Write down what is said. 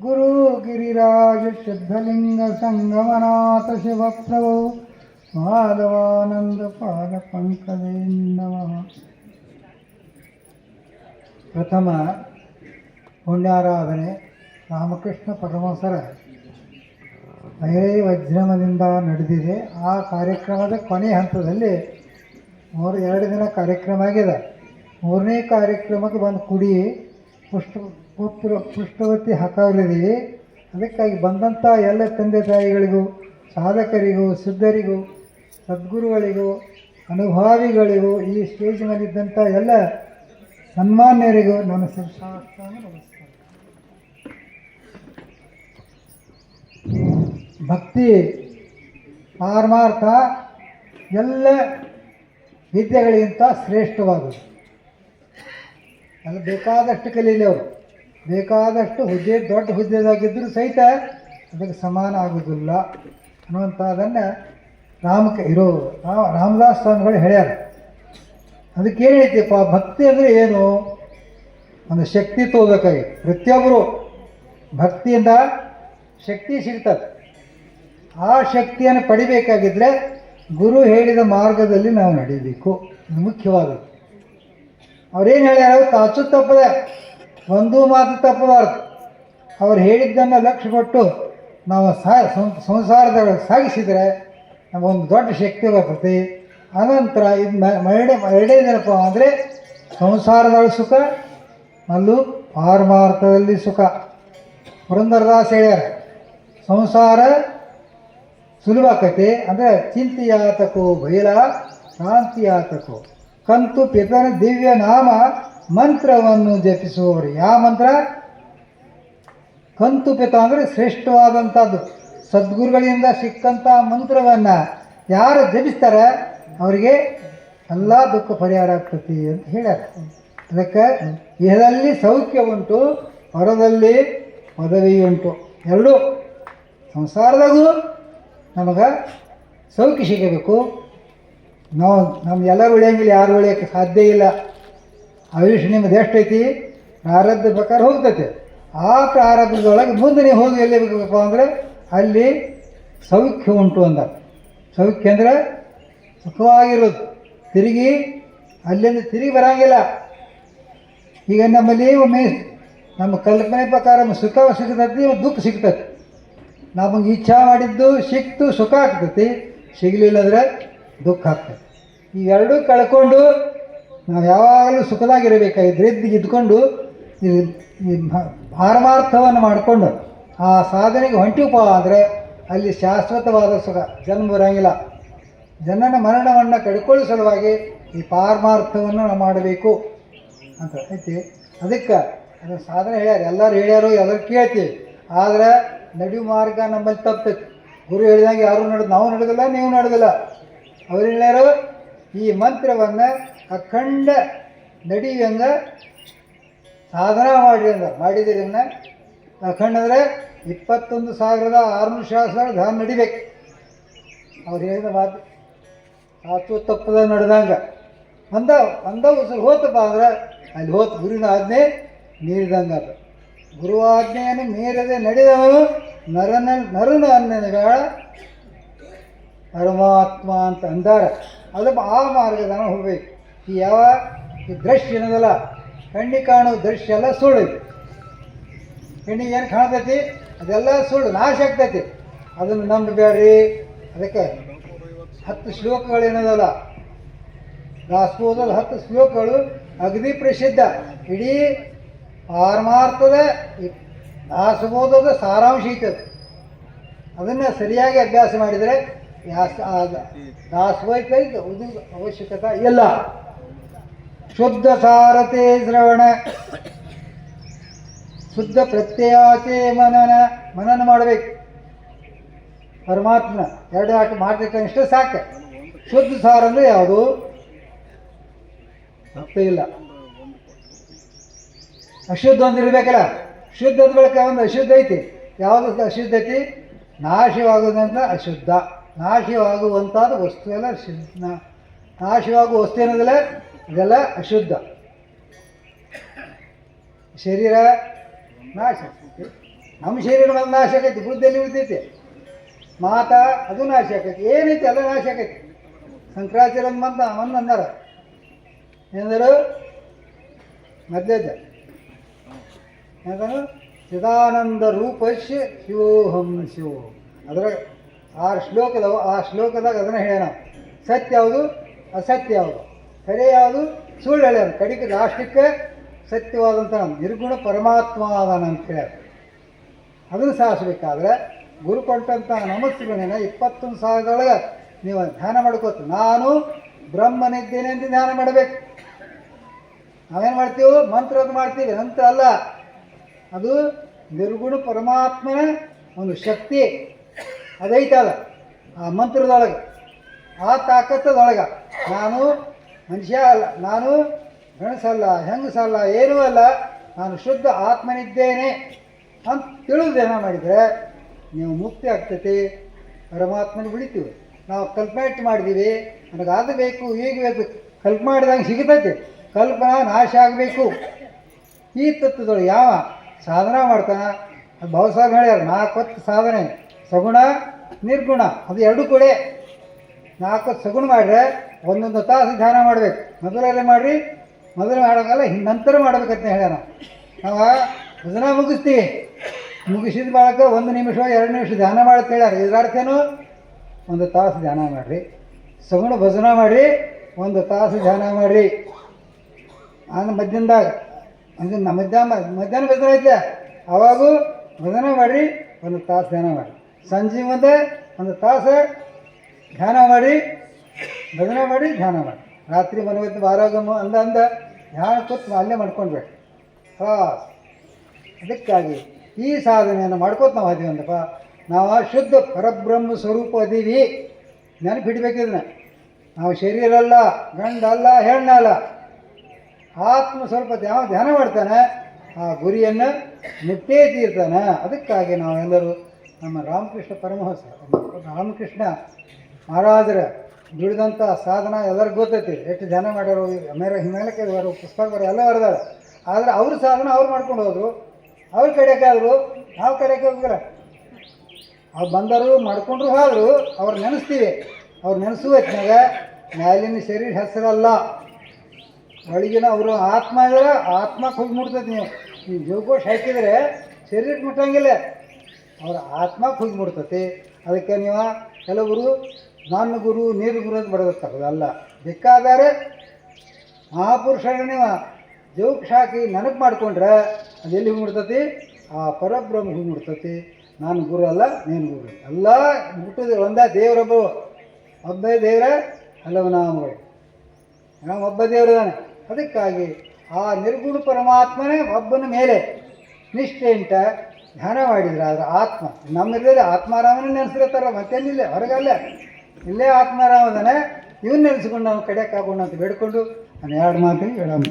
ಗುರು ಗಿರಿರಾಜ ಸಿದ್ಧಲಿಂಗ ಸಂಗಮನಾಥ ಶಿವಪ್ರಭು ಮಾಧವಾನಂದ ಪಾದ ಪಂಕಜೇ ನಮಃ ಪ್ರಥಮ ಪುಣ್ಯಾರಾಧನೆ ರಾಮಕೃಷ್ಣ ಪರಮಸರ ಭೈರೈ ವಜ್ರಮದಿಂದ ನಡೆದಿದೆ. ಆ ಕಾರ್ಯಕ್ರಮದ ಕೊನೆ ಹಂತದಲ್ಲಿ ಮೂರು ಎರಡು ದಿನ ಕಾರ್ಯಕ್ರಮ ಆಗಿದೆ. ಮೂರನೇ ಕಾರ್ಯಕ್ರಮಕ್ಕೆ ಬಂದು ಕುಡಿ ಪುಷ್ಟ ಪುತ್ರ ಪುಷ್ಟವತಿ ಹಾಕಲಿದ್ದೀವಿ ಅದಕ್ಕಾಗಿ ಬಂದಂಥ ಎಲ್ಲ ತಂದೆ ತಾಯಿಗಳಿಗೂ, ಸಾಧಕರಿಗೂ, ಸಿದ್ಧರಿಗೂ, ಸದ್ಗುರುಗಳಿಗೂ, ಅನುಭಾವಿಗಳಿಗೂ, ಈ ಸ್ಟೇಜ್ನಲ್ಲಿದ್ದಂಥ ಎಲ್ಲ ಸನ್ಮಾನ್ಯರಿಗೂ ನನ್ನ ಸಂಸಾರ ನಮಸ್ಕಾರ. ಭಕ್ತಿ, ಪಾರಮಾರ್ಥ, ಎಲ್ಲ ವಿದ್ಯೆಗಳಿಗಿಂತ ಶ್ರೇಷ್ಠವಾದದ್ದು. ಅಲ್ಲಿ ಬೇಕಾದಷ್ಟು ಕಲೀಲಿ ಅವರು. ಬೇಕಾದಷ್ಟು ಹುದ್ದೆ, ದೊಡ್ಡ ಹುದ್ದೆದಾಗಿದ್ದರೂ ಸಹಿತ ಅದಕ್ಕೆ ಸಮಾನ ಆಗೋದಿಲ್ಲ ಅನ್ನುವಂಥದ್ದನ್ನು ರಾಮಕ, ಇರೋ ರಾಮ ರಾಮದಾಸ್ ಸ್ವಾಮಿಗಳು ಹೇಳ್ಯಾರ. ಅದಕ್ಕೆ ಏನು ಹೇಳ್ತೀಪ್ಪ ಭಕ್ತಿ ಅಂದರೆ ಏನು? ಒಂದು ಶಕ್ತಿ ತೋಬೇಕಾಗಿ ಪ್ರತಿಯೊಬ್ಬರು ಭಕ್ತಿಯಿಂದ ಶಕ್ತಿ ಸಿಗ್ತದೆ. ಆ ಶಕ್ತಿಯನ್ನು ಪಡಿಬೇಕಾಗಿದ್ದರೆ ಗುರು ಹೇಳಿದ ಮಾರ್ಗದಲ್ಲಿ ನಾವು ನಡೀಬೇಕು. ಮುಖ್ಯವಾದದ್ದು. ಅವ್ರೇನು ಹೇಳ್ಯಾರ? ತಾಚು ತಪ್ಪದೆ ಒಂದೂ ಮಾತು ತಪ್ಪಬಾರ್ದು. ಅವ್ರು ಹೇಳಿದ್ದನ್ನು ಲಕ್ಷ್ಯ ಕೊಟ್ಟು ನಾವು ಸಾ ಸಾಗಿಸಿದರೆ ನಮಗೊಂದು ದೊಡ್ಡ ಶಕ್ತಿ ಬರ್ತೈತಿ. ಅನಂತರ ಇದು ಮರಡೆ ಎರಡೇನಪ್ಪ ಅಂದರೆ ಸಂಸಾರದೊಳಗೆ ಸುಖ ಅಲ್ಲೂ ಪಾರಮಾರ್ಥದಲ್ಲಿ ಸುಖ. ಪುರಂದರದಾಸ್ ಹೇಳ್ಯಾರ, ಸಂಸಾರ ಸುಲಭ ಕತೆ ಅಂದರೆ ಚಿಂತೆಯಾತಕೋ ಬಯಲ ಶಾಂತಿಯಾತಕೋ. ಕಂತು ಪಿತನ ದಿವ್ಯ ನಾಮ ಮಂತ್ರವನ್ನು ಜಪಿಸುವವರು. ಯಾವ ಮಂತ್ರ? ಕಂತು ಪಿತ ಅಂದರೆ ಶ್ರೇಷ್ಠವಾದಂಥದ್ದು ಸದ್ಗುರುಗಳಿಂದ ಸಿಕ್ಕಂಥ ಮಂತ್ರವನ್ನು ಯಾರು ಜಪಿಸ್ತಾರೆ? ಅವರಿಗೆ ಎಲ್ಲ ದುಃಖ ಪರಿಹಾರ ಆಗ್ತತಿ ಅಂತ ಹೇಳ್ಯಾರ. ಅದಕ್ಕೆ ಇಹದಲ್ಲಿ ಸೌಖ್ಯ ಉಂಟು, ಹೊರದಲ್ಲಿ ಪದವಿ ಉಂಟು. ಎರಡು, ಸಂಸಾರದಾಗೂ ನಮಗೆ ಸೌಖ್ಯ ಸಿಗಬೇಕು. ನಾವು ನಮ್ಮ ಎಲ್ಲರೂ ಉಳಿಯಂಗಿಲ್ಲ, ಯಾರು ಉಳಿಯೋಕ್ಕೆ ಸಾಧ್ಯ ಇಲ್ಲ. ಆಯುಷ್ ನಿಮ್ದು ಎಷ್ಟೈತಿ ಪ್ರಾರಬ್ಧ ಪ್ರಕಾರ ಹೋಗ್ತೈತೆ. ಆ ಪ್ರಾರಬ್ಧದೊಳಗೆ ಮುಂದೆ ನೀವು ಹೋಗಿ ಎಲ್ಲಿ ಬೇಕಪ್ಪ ಅಂದರೆ ಅಲ್ಲಿ ಸೌಖ್ಯ ಉಂಟು ಅಂದ. ಸೌಖ್ಯ ಅಂದರೆ ಸುಖವಾಗಿರೋದು. ತಿರುಗಿ ಅಲ್ಲಿಂದ ತಿರುಗಿ ಬರಂಗಿಲ್ಲ. ಈಗ ನಮ್ಮಲ್ಲಿ ಒಮ್ಮೆ ನಮ್ಮ ಕಲ್ಪನೆ ಪ್ರಕಾರ ಸುಖ ಸಿಗ್ತೈತಿ ದುಃಖ ಸಿಗ್ತೈತಿ ನಮಗೆ ಇಚ್ಛಾ ಮಾಡಿದ್ದು ಸಿಕ್ತು, ಸುಖ ಆಗ್ತೈತಿ. ಸಿಗಲಿಲ್ಲ ಅಂದರೆ ದುಃಖ ಆಗ್ತೈತಿ ಇವೆರಡೂ ಕಳ್ಕೊಂಡು ನಾವು ಯಾವಾಗಲೂ ಈ ಮ- ಪಾರಮಾರ್ಥವನ್ನು ಮಾಡಿಕೊಂಡು ಆ ಸಾಧನೆಗೆ ಹೊಂಟಿವಪ್ಪ ಆದರೆ ಅಲ್ಲಿ ಶಾಶ್ವತವಾದ ಸುಖ, ಜನ್ಮ ಬರೋಂಗಿಲ್ಲ. ಜನನ ಮರಣವನ್ನು ಕಡ್ಕೊಳ್ಳೋ ಸಲುವಾಗಿ ಈ ಪಾರಮಾರ್ಥವನ್ನು ನಾವು ಮಾಡಬೇಕು ಅಂತ ಐತಿ ಅದಕ್ಕೆ ಅದು ಸಾಧನೆ ಹೇಳ್ಯಾರ. ಎಲ್ಲರೂ ಹೇಳ್ಯಾರು, ಎಲ್ಲರೂ ಕೇಳ್ತೀವಿ. ಆದರೆ ನಡೆಯುವ ಮಾರ್ಗ ನಮ್ಮಲ್ಲಿ ತಪ್ಪೈತಿ ಗುರು ಹೇಳಿದಾಗ ಯಾರು ನಡೆದು, ನಾವು ನಡೆದಿಲ್ಲ, ನೀವು ನಡೆದಿಲ್ಲ. ಅವ್ರು ಹೇಳ್ಯಾರು, ಈ ಮಂತ್ರವನ್ನು ಅಖಂಡ ನಡೆಯುವಂಗ ಸಾಧನ ಮಾಡಿ ಅಂದ ಮಾಡಿದಿರನ್ನ ಅಖಂಡ ಅಂದರೆ ಇಪ್ಪತ್ತೊಂದು ಸಾವಿರದ ಆರುನೂರು ಶಾಸ್ತ್ರ ಧಾನ ನಡಿಬೇಕು. ಅವ್ರು ಹೇಳಿದ ಮಾತು ಆತು ತಪ್ಪದ ನಡೆದಂಗೆ. ಅಂದ ಅಂದ ಉಸಿರು ಹೋತಪ್ಪ ಅಂದ್ರೆ ಅಲ್ಲಿ ಹೋತು ಗುರುವಿನ ಆಜ್ಞೆ ಮೀರಿದಂಗೆ ಅದು ಗುರು ಆಜ್ಞೆಯನ್ನು ಮೀರದೆ ನಡೆದವನು ನರನ ನರನ ಬೇಡ ಪರಮಾತ್ಮ ಅಂತ ಅಂದಾರ. ಅದು ಆ ಮಾರ್ಗದಾನ ಹೋಗ್ಬೇಕು. ಈ ಯಾವ ಈ ದೃಶ್ಯ ಏನದಲ್ಲ? ಕಣ್ಣಿಗೆ ಕಾಣೋ ದೃಶ್ಯ ಎಲ್ಲ ಸುಳ್ಳು ಇದು. ಕಣ್ಣಿಗೆ ಏನು ಕಾಣ್ತೈತಿ? ಅದೆಲ್ಲ ಸುಳ್ಳು, ನಾಶ ಆಗ್ತೈತಿ. ಅದನ್ನು ನಂಬಬೇಡ್ರಿ. ಅದಕ್ಕೆ ಹತ್ತು ಶ್ಲೋಕಗಳು ಏನದಲ್ಲ? ದಾಸಬೋಧದ ಹತ್ತು ಶ್ಲೋಕಗಳು ಅಗದಿ ಪ್ರಸಿದ್ಧ. ಇಡೀ ಪಾರಮಾರ್ಥದ ದಾಸಬೋಧದ ಸಾರಾಂಶ ಅದು. ಅದನ್ನು ಸರಿಯಾಗಿ ಅಭ್ಯಾಸ ಮಾಡಿದರೆ ಇದು ಅವಶ್ಯಕತೆ ಇಲ್ಲ. ಶುದ್ಧ ಸಾರತೆ ಶ್ರವಣ. ಶುದ್ಧ ಪ್ರತ್ಯಯಾಚೆ ಮನನ. ಮನನ ಮಾಡಬೇಕು. ಪರಮಾತ್ಮ ಎರಡು ಮಾಡ್ಬೇಕು ಇಷ್ಟ ಸಾಕು. ಶುದ್ಧ ಸಾರ ಅಂದರೆ ಯಾವುದು? ತಪ್ಪೇ ಇಲ್ಲ. ಅಶುದ್ಧ ಒಂದು ಇರಬೇಕಲ್ಲ. ಶುದ್ಧದ ಬಳಿಕ ಒಂದು ಅಶುದ್ಧ ಐತಿ. ಯಾವುದು ಅಶುದ್ಧ ಐತಿ? ನಾಶವಾಗುವುದಂತ ಅಶುದ್ಧ. ನಾಶವಾಗುವಂಥದ್ದು ವಸ್ತು ಎಲ್ಲ ಶುದ್ಧ. ನಾಶವಾಗುವ ವಸ್ತು ಏನದಿಲ್ಲ? ಇದೆಲ್ಲ ಅಶುದ್ಧ. ಶರೀರ ನಾಶ ಆಗ್ತೈತಿ. ನಮ್ಮ ಶರೀರ ಒಂದು ನಾಶ ಆಕೈತಿ ಬುದ್ಧಿಯಲ್ಲಿ ಉಳಿತೈತಿ. ಮಾತ, ಅದು ನಾಶ ಆಕೈತಿ ಏನೈತಿ, ಎಲ್ಲ ನಾಶ ಆಕೈತಿ ಶಂಕರಾಚಾರ್ಯ ಮಂದ ಒಂದು ಅಂದಾರ ಏನಂದರು? ಮಧ್ಯದ. ಏನಂದರು? ಚಿದಾನಂದ ರೂಪ ಶಿವೋಹಂ ಶಿವ. ಅದರ ಆ ಶ್ಲೋಕದ, ಆ ಶ್ಲೋಕದಾಗ ಅದನ್ನು ಹೇಳ್ಯಾನ. ಸತ್ಯ ಯಾವುದು? ಅಸತ್ಯ ಯಾವುದು? ಕರೆ ಯಾವುದು ಸುಳ್ಳು ಕಡಿಗೆ ಲಾಸ್ಟಿಕ್ಕೆ ಸತ್ಯವಾದಂಥ ನಿರ್ಗುಣ ಪರಮಾತ್ಮ ಅದಾನ ಅಂತ ಹೇಳ್ಯಾರ ಅದನ್ನು ಸಾಧಿಸ್ಬೇಕಾದ್ರೆ ಗುರು ಕೊಟ್ಟಂಥ ನಮಸ್ಸುಗಳನ್ನ ಇಪ್ಪತ್ತೊಂದು ಸಾವಿರದೊಳಗೆ ನೀವು ಧ್ಯಾನ ಮಾಡ್ಕೋತ ನಾನು ಬ್ರಹ್ಮನಿದ್ದೇನೆ ಅಂತ ಧ್ಯಾನ ಮಾಡಬೇಕು. ನಾವೇನು ಮಾಡ್ತೀವಿ? ಮಂತ್ರದ ಮಾಡ್ತೀವಿ. ಅಂತ ಅಲ್ಲ. ಅದು ನಿರ್ಗುಣ ಪರಮಾತ್ಮನ ಒಂದು ಶಕ್ತಿ. ಅದೈತಲ್ಲ. ಆ ಮಂತ್ರದೊಳಗೆ. ಆ ತಾಕತ್ತದೊಳಗೆ. ನಾನು ಮನುಷ್ಯ ಅಲ್ಲ. ನಾನು ಗಣಸಲ್ಲ ಹೆಂಗಸಲ್ಲ, ಏನೂ ಅಲ್ಲ. ನಾನು ಶುದ್ಧ ಆತ್ಮನಿದ್ದೇನೆ ಅಂತ ತಿಳಿದು ಧ್ಯಾನ ಮಾಡಿದರೆ ನೀವು ಮುಕ್ತಿ ಆಗ್ತೈತಿ. ಪರಮಾತ್ಮನ ಉಳಿತೀವಿ ನಾವು ಕಲ್ಪನೆ ಇಟ್ಟು ಮಾಡಿದ್ದೀವಿ. ನನಗೆ ಅದು ಬೇಕು. ಈಗ ಬೇಕು ಕಲ್ಪ ಮಾಡಿದಂಗೆ ಸಿಗ್ತೈತಿ ಕಲ್ಪನಾ ನಾಶ ಆಗಬೇಕು. ಈ ತತ್ವದೊಳಗೆ ಯಾವ ಸಾಧನ ಮಾಡ್ತಾನೆ? ಅದು ಬಹುಸಾಲ ಹೇಳ್ಯಾರ ನಾಲ್ಕು ಹೊತ್ತು ಸಾಧನೆ. ಸಗುಣ, ನಿರ್ಗುಣ. ಅದು ಎರಡು ಕೂಡ. ನಾಲ್ಕು ಸಗುಣ ಮಾಡಿದ್ರೆ ಒಂದೊಂದು ತಾಸು ಧ್ಯಾನ ಮಾಡಬೇಕು. ಮೊದಲಲ್ಲೇ ಮಾಡಿರಿ ಮೊದಲು ಮಾಡೋಕ್ಕಲ್ಲ ನಂತರ ಮಾಡ್ಬೇಕಂತ ಹೇಳ್ಯಾನ. ನಾವು ಭಜನ ಮುಗಿಸ್ತೀವಿ ಮುಗಿಸಿದ ಬಳಕ ಒಂದು ನಿಮಿಷ, ಎರಡು ನಿಮಿಷ ಧ್ಯಾನ ಮಾಡಕ್ಕೆ ಹೇಳ್ಯಾರ. ಏನು? ಒಂದು ತಾಸು ಧ್ಯಾನ ಮಾಡಿರಿ. ಸಗುಣ ಭಜನ ಮಾಡಿರಿ, ಒಂದು ತಾಸು ಧ್ಯಾನ ಮಾಡಿರಿ. ಆಮೇಲೆ ಮಧ್ಯಾಹ್ನದಾಗ ಅಂದ್ರೆ ಮಧ್ಯಾಹ್ನ ಮಧ್ಯಾಹ್ನ ಭಜನ ಐತೆ ಅವಾಗೂ ಭಜನ ಮಾಡಿರಿ, ಒಂದು ತಾಸು ಧ್ಯಾನ ಮಾಡಿ ಸಂಜೆ ಮುಂದೆ ಒಂದು ತಾಸು ಧ್ಯಾನ ಮಾಡಿ, ಭಜನೆ ಮಾಡಿ, ಧ್ಯಾನ ಮಾಡಿ. ರಾತ್ರಿ ಮನವತ್ತು ಆರೋಗ್ಯ ಅಂದ ಅಂದ ಧ್ಯಾನ ಕೂತ್ ಮಾಲ್ಯ ಮಾಡ್ಕೊಂಡ್ಬೇಕು ಹಾಂ. ಅದಕ್ಕಾಗಿ ಈ ಸಾಧನೆಯನ್ನು ಮಾಡ್ಕೋತ ನಾವು ಅದೀವಿ ಅಂದಪ್ಪ ನಾವು ಶುದ್ಧ ಪರಬ್ರಹ್ಮ ಸ್ವರೂಪ ಅದೀವಿ. ನೆನಪಿಡ್ಬೇಕಿದ್ನ ನಾವು ಶರೀರ ಅಲ್ಲ, ಗಂಡ ಅಲ್ಲ ಹೆಣ್ಣಲ್ಲ ಆತ್ಮ ಸ್ವಲ್ಪ ಯಾವ ಧ್ಯಾನ ಮಾಡ್ತಾನೆ. ಆ ಗುರಿಯನ್ನು ಮುಟ್ಟೇ ತೀರ್ತಾನೆ. ಅದಕ್ಕಾಗಿ ನಾವೆಲ್ಲರೂ ನಮ್ಮ ರಾಮಕೃಷ್ಣ ಪರಮಹಂಸ ರಾಮಕೃಷ್ಣ ಮಹಾರಾಜರ ದುಡಿದಂಥ ಸಾಧನ ಎಲ್ಲರಿಗೂ ಗೊತ್ತೈತಿ. ಎಷ್ಟು ಧ್ಯಾನ ಮಾಡ್ಯಾರೋ ಮೇರೆ ಹಿಮಾಲಯಕ್ಕೆ ಬರೋ ಪುಸ್ತಕ ಬರೋ ಎಲ್ಲ ಬರೆದಾರ ಆದರೆ ಅವ್ರ ಸಾಧನ ಅವ್ರು ಮಾಡ್ಕೊಂಡು ಹೋದ್ರು. ಅವ್ರ ಕಡೆಗಾದ್ರು ನಾವು ಕಡೆಗೆ ಹೋಗಿಲ್ಲ. ಅವ್ರು ಬಂದರು, ಮಾಡ್ಕೊಂಡ್ರು, ಹೋದ್ರು. ಅವ್ರು ನೆನೆಸ್ತೀವಿ. ಅವ್ರು ನೆನೆಸುವ ಹೊತ್ನಾಗ ಮ್ಯಾಲಿನ ಶರೀರ ಹೆಸರಲ್ಲ. ಒಳಗಿನ ಅವರು ಆತ್ಮ ಇದ್ರೆ ಆತ್ಮಕ್ಕೆ ಹೋಗಿ ಮುಟ್ತೈತಿ ನೀವು. ನೀವು ಜೀವಕೋಶ ಹಾಕಿದರೆ ಶರೀರಕ್ಕೆ ಮುಟ್ಟಂಗಿಲ್ಲ. ಅವ್ರ ಆತ್ಮಕ್ಕೆ ಹೋಗಿ ಮುಟ್ತತಿ. ಅದಕ್ಕೆ ನೀವು ಕೆಲವರು ನನ್ನ ಗುರು ನೀರು ಗುರು ಅಂತ ಬರೆದಿರ್ತಾರೆ ಅಲ್ಲ. ಬೇಕಾದರೆ ಮಹಾಪುರುಷನೇ ನೀವು ಜೀವಕ್ಕೆ ಹಾಕಿ ನೆನಪು ಮಾಡಿಕೊಂಡ್ರೆ ಅದು ಎಲ್ಲಿ ಮುಡ್ತತಿ ಆ ಪರಬ್ರಹ್ಮ ಹೂ ಮುಡ್ತತಿ ನಾನು ಗುರು ಅಲ್ಲ, ನೀನು ಗುರು. ಎಲ್ಲ ಮುಟ್ಟದೆ ಒಂದೇ ದೇವರೊಬ್ಬ ಒಬ್ಬೇ ದೇವರ, ಹಲವು ನಾಮಗಳು. ನಾವು ಒಬ್ಬ ದೇವರಿದ್ದಾನೆ ಅದಕ್ಕಾಗಿ ಆ ನಿರ್ಗುಣ ಪರಮಾತ್ಮನೇ ಒಬ್ಬನ ಮೇಲೆ ನಿಷ್ಠೆಯಿಂದ ಧ್ಯಾನ ಮಾಡಿದ್ರೆ ಅದರ ಆತ್ಮ. ನಮ್ಮದೇ ಆತ್ಮಾರಾಮನ ನೆನೆಸಿರ್ತಾರಲ್ಲ ಮತ್ತೇನಿಲ್ಲ ಹೊರಗಲ್ಲ. ಇಲ್ಲೇ ಆತ್ಮಾರಾಮದನೆ ಇವನ್ನ ನೆನೆಸ್ಕೊಂಡು ನಾವು ಕಡೆಯಕ್ಕಾಗೋಣ ಅಂತ ಬೇಡ್ಕೊಂಡು ನಾನು ಎರಡು ಮಾತು ಹೇಳಮ್ಮ